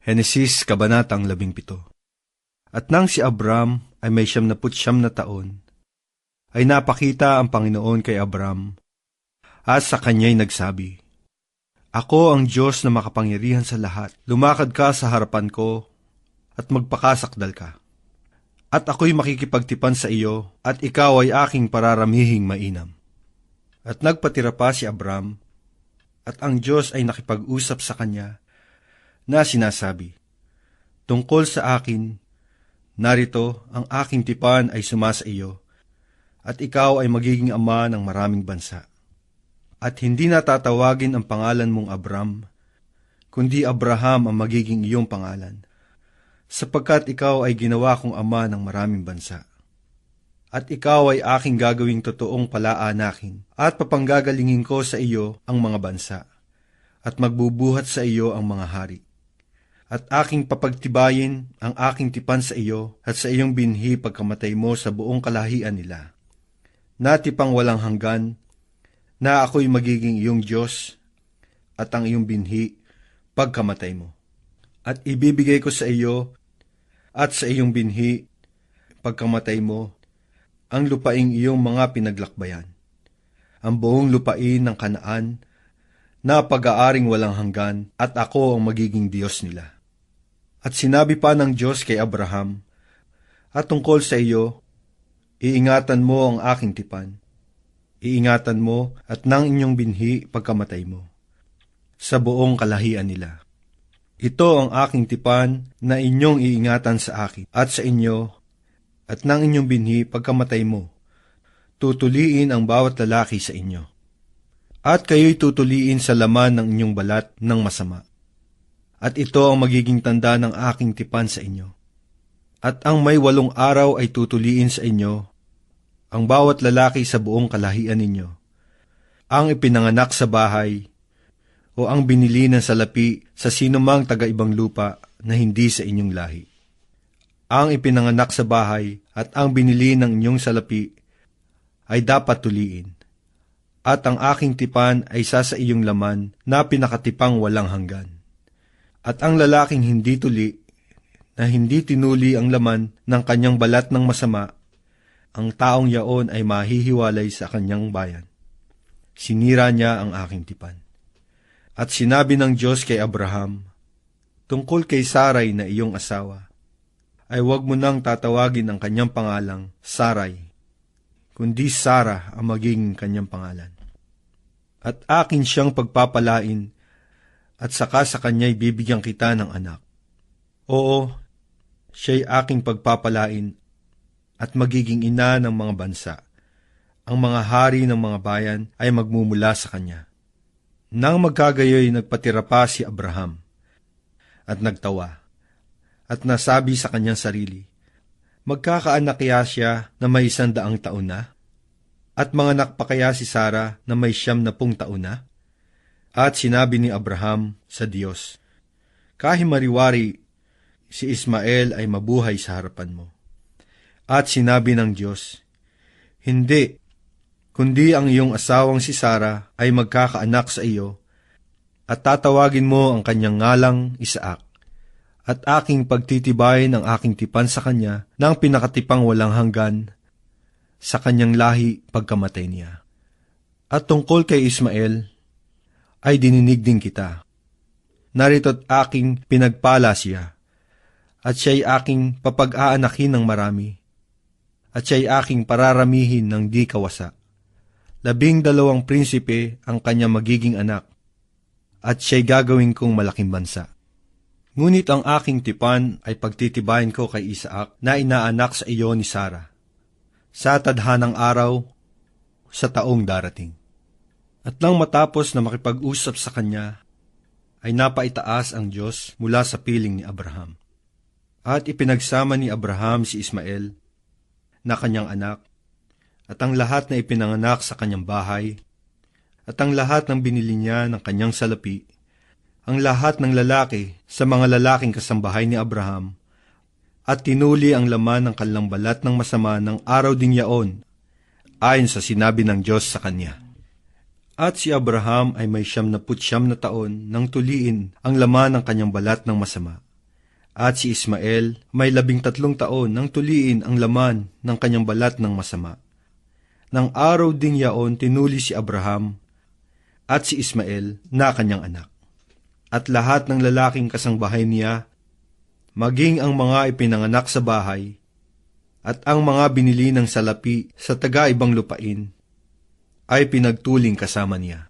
Henesis Kabanatang 17 At nang si Abram ay may siyam na putsyam na taon, ay napakita ang Panginoon kay Abram, at sa kanya'y nagsabi, Ako ang Diyos na makapangyarihan sa lahat, lumakad ka sa harapan ko, at magpakasakdal ka. At ako'y makikipagtipan sa iyo, at ikaw ay aking pararamihing mainam. At nagpatira pa si Abram, at ang Diyos ay nakipag-usap sa kanya, na sinasabi, Tungkol sa akin, narito ang aking tipan ay sumasa iyo, at ikaw ay magiging ama ng maraming bansa. At hindi natatawagin ang pangalan mong Abram, kundi Abraham ang magiging iyong pangalan, sapagkat ikaw ay ginawa kong ama ng maraming bansa. At ikaw ay aking gagawing totoong palaanakin, at papanggagalingin ko sa iyo ang mga bansa, at magbubuhat sa iyo ang mga hari at aking papagtibayin ang aking tipan sa iyo at sa iyong binhi pagkamatay mo sa buong kalahian nila. Natipang walang hanggan, na ako'y magiging iyong Diyos at ang iyong binhi pagkamatay mo. At ibibigay ko sa iyo at sa iyong binhi pagkamatay mo ang lupaing iyong mga pinaglakbayan. Ang buong lupain ng kanaan na pag-aaring walang hanggan at ako ang magiging Diyos nila. At sinabi pa ng Diyos kay Abraham, At tungkol sa iyo, iingatan mo ang aking tipan. Iingatan mo at nang inyong binhi pagkamatay mo. Sa buong kalahian nila. Ito ang aking tipan na inyong iingatan sa akin at sa inyo at nang inyong binhi pagkamatay mo. Tutuliin ang bawat lalaki sa inyo. At kayo'y tutuliin sa laman ng inyong balat ng masama at ito ang magiging tanda ng aking tipan sa inyo. At ang may walong araw ay tutuliin sa inyo, ang bawat lalaki sa buong kalahian ninyo, ang ipinanganak sa bahay, o ang binili ng salapi sa sinumang taga-ibang lupa na hindi sa inyong lahi. Ang ipinanganak sa bahay at ang binili ng inyong salapi ay dapat tuliin, at ang aking tipan ay sa sa iyong laman na pinakatipang walang hanggan at ang lalaking hindi tuli, na hindi tinuli ang laman ng kanyang balat ng masama, ang taong yaon ay mahihiwalay sa kanyang bayan. Sinira niya ang aking tipan. At sinabi ng Diyos kay Abraham, tungkol kay Saray na iyong asawa, ay huwag mo nang tatawagin ang kanyang pangalang Saray, kundi Sara ang magiging kanyang pangalan. At akin siyang pagpapalain at saka sa kanya'y bibigyan kita ng anak. Oo, siya'y aking pagpapalain at magiging ina ng mga bansa. Ang mga hari ng mga bayan ay magmumula sa kanya. Nang magkagayoy nagpatira pa si Abraham at nagtawa at nasabi sa kanyang sarili, Magkakaanak kaya siya na may isandaang taon na? At mga anak pa kaya si Sara na may siyam na pung taon na? At sinabi ni Abraham sa Diyos, Kahimariwari, si Ismael ay mabuhay sa harapan mo. At sinabi ng Diyos, Hindi, kundi ang iyong asawang si Sara ay magkakaanak sa iyo, at tatawagin mo ang kanyang ngalang Isaak, at aking pagtitibayin ang aking tipan sa kanya ng pinakatipang walang hanggan sa kanyang lahi pagkamatay niya. At tungkol kay Ismael, ay dininig din kita. Narito't aking pinagpala siya, at siya'y aking papag-aanakin ng marami, at siya'y aking pararamihin ng di kawasa. Labing dalawang prinsipe ang kanya magiging anak, at siya'y gagawin kong malaking bansa. Ngunit ang aking tipan ay pagtitibayin ko kay Isaac na inaanak sa iyo ni Sara, sa tadhanang araw, sa taong darating. At nang matapos na makipag-usap sa kanya, ay napaitaas ang Diyos mula sa piling ni Abraham. At ipinagsama ni Abraham si Ismael na kanyang anak, at ang lahat na ipinanganak sa kanyang bahay, at ang lahat ng binili niya ng kanyang salapi, ang lahat ng lalaki sa mga lalaking kasambahay ni Abraham, at tinuli ang laman ng kanilang balat ng masama ng araw ding yaon, ayon sa sinabi ng Diyos sa kanya. At si Abraham ay may siyam na putsyam na taon nang tuliin ang laman ng kanyang balat ng masama. At si Ismael may labing tatlong taon nang tuliin ang laman ng kanyang balat ng masama. Nang araw ding yaon tinuli si Abraham at si Ismael na kanyang anak. At lahat ng lalaking kasangbahay niya, maging ang mga ipinanganak sa bahay, at ang mga binili ng salapi sa taga-ibang lupain, ay pinagtuling kasama niya.